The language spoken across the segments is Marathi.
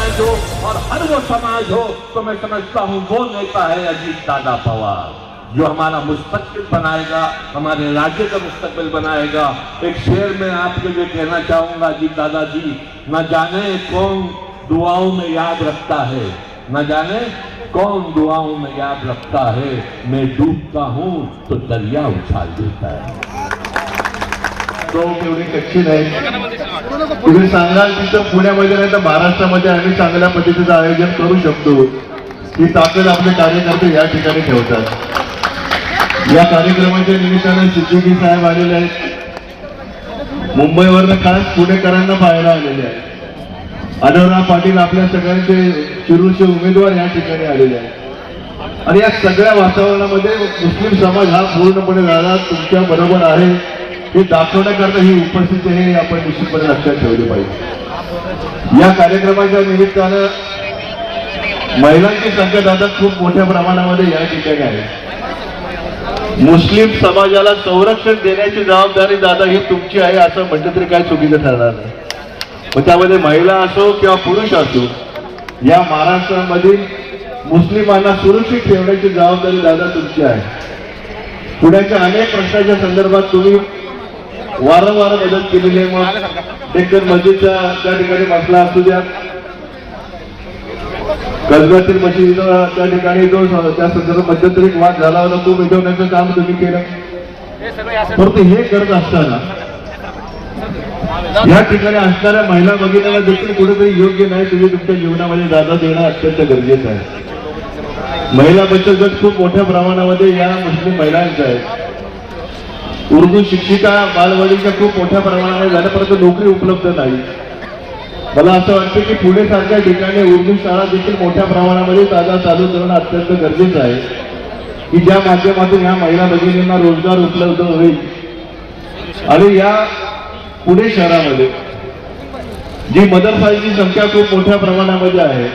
वो समाज हो तो मैं समझता हूँ, वो नेता है अजीत दादा पवार, जो हमारा मुस्तकबिल बनाएगा, हमारे राज्य का मुस्तकबिल बनाएगा। एक शेर में आपके लिए कहना चाहूँगा जी न जाने कौन दुआओं में याद रखता है, न जाने कौन दुआओं में याद रखता है। मैं डूबता हूँ तो दरिया उछाल देता है। तो एवढी कच्ची नाही तुम्ही सांगाल तिथं पुण्यामध्ये नाही तर महाराष्ट्रामध्ये आम्ही चांगल्या पद्धतीचं आयोजन करू शकतो. ही ताकद आपले कार्यकर्ते या ठिकाणी ठेवतात. या कार्यक्रमाच्या निमित्तानं सिद्दीकी साहेब आलेले आहेत. मुंबईवरनं खास पुणेकरांना पाहायला आलेले आहेत. आढळराव पाटील आपल्या सगळ्यांचे शिरूरचे उमेदवार या ठिकाणी आलेले आहेत. आणि या सगळ्या वातावरणामध्ये मुस्लिम समाज हा पूर्णपणे राहिला तुमच्या बरोबर आहे. हे दाखवण्याकरता ही उपस्थिती हे आपण निश्चितपणे लक्षात ठेवले पाहिजे. या कार्यक्रमाच्या निमित्तानं महिलांची संख्या दादा खूप मोठ्या प्रमाणामध्ये या ठिकाणी आहे. मुस्लिम समाजाला संरक्षण देण्याची जबाबदारी दादा ही तुमची आहे असं म्हटलं तरी काय चुकीचं ठरणार नाही. मग त्यामध्ये महिला असो किंवा पुरुष असो या महाराष्ट्रामधील मुस्लिमांना सुरक्षित ठेवण्याची जबाबदारी दादा तुमची आहे. पुण्याच्या अनेक प्रश्नाच्या संदर्भात तुम्ही वारंवार मदत केलेली आहे मग. डेक्कन मस्जिदच्या त्या ठिकाणी मसला असू द्या. कसब्यातील मशिदीचा त्या ठिकाणी जो त्या संदर्भात मध्यंतरी वाद झाला होता तो मिटवण्याचं काम तुम्ही केलं. परंतु हे करत असताना या ठिकाणी असणाऱ्या महिला भगिनीला देखील कुठेतरी योग्य नाही तुम्ही तुमच्या जीवनामध्ये दादा देणं अत्यंत गरजेचं आहे. महिला बचत गट खूप मोठ्या प्रमाणामध्ये या मुस्लिम महिलांचा आहे. उर्दू शिक्षिका बालवाडीच्या खूप मोठ्या प्रमाणामध्ये झाल्या परंतु नोकरी उपलब्ध नाही. मला असं वाटतं की पुणे सारख्या ठिकाणी उर्दू शाळा देखील मोठ्या प्रमाणामध्ये दादा चालू करणं अत्यंत गरजेचं आहे. की ज्या माध्यमातून या महिला भगिनींना रोजगार उपलब्ध होईल. आणि या पुणे शहरामध्ये जी मदरसाची संख्या खूप मोठ्या प्रमाणामध्ये आहे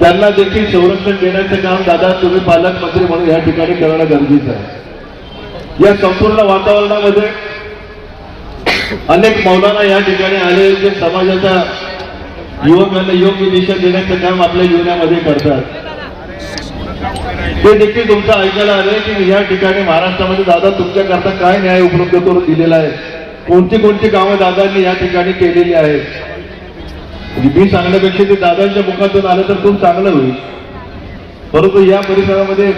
त्यांना देखील संरक्षण देण्याचं काम दादा तुम्ही पालकमंत्री म्हणून या ठिकाणी करणं गरजेचं आहे. या संपूर्ण वातावरणामध्ये अनेक मौलाना या ठिकाणी आले. जे समाजाच्या युवकांना योग्य दिशा देण्याचं काम आपल्या जीवनामध्ये करतात. ते देखील तुमचं ऐकायला आलंय की या ठिकाणी महाराष्ट्रामध्ये दादा तुमच्याकरता काय न्याय उपलब्ध करून दिलेला आहे? कोणती कोणती कामं दादांनी या ठिकाणी केलेली आहेत? म्हणजे मी सांगण्यापेक्षा ते दादांच्या मुखातून आलं तर खूप चांगलं होईल. परंतु या परिसरामध्ये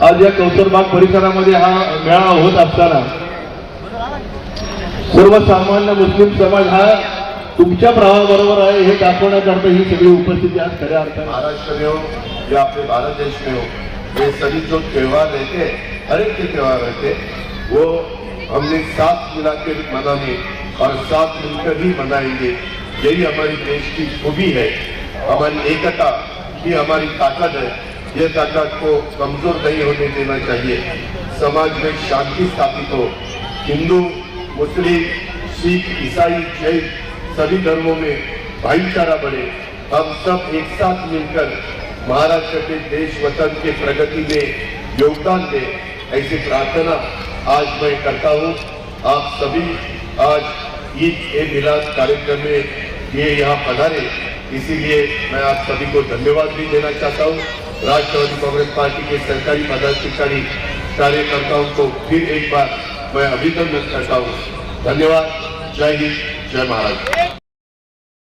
आज या कौसरबाग परिसरामध्ये हा मेळावा होत असताना सर्वसामान्य मुस्लिम समाज हा तुमच्या प्रवाहाबरोबर आहे हे दाखवण्याकरता ही सगळी उपस्थिती आज खऱ्या अर्थाने. महाराष्ट्र में हो या भारत देश में हो ये सभी जो त्योहार रहते हैं हर एक के त्योहार रहते हैं वो हमने साथ मिला के मनाने और साथ मिलकर ही मनाएंगे। यही हमारी देश की खूबी है। हमारी एकता ही हमारी ताकत है। ये ताकत को कमज़ोर नहीं होने देना चाहिए। समाज में शांति स्थापित हो। हिंदू, मुस्लिम, सिख, ईसाई, जैन, सभी धर्मों में भाईचारा बढ़े। हम सब एक साथ मिलकर महाराष्ट्र के देश वतन के प्रगति में योगदान दें। ऐसी प्रार्थना आज मैं करता हूँ। आप सभी आज ईद ए मिलाद कार्यक्रम में ये यहाँ पधारे। इसीलिए मैं आप सभी को धन्यवाद भी देना चाहता हूँ। राष्ट्रवादी कांग्रेस पार्टी के सरकारी पदाधिकारी कार्यकर्ताओं को फिर एक बार मैं अभिनंदन करता हूँ। धन्यवाद। जय हिंद। जय महाराष्ट्र।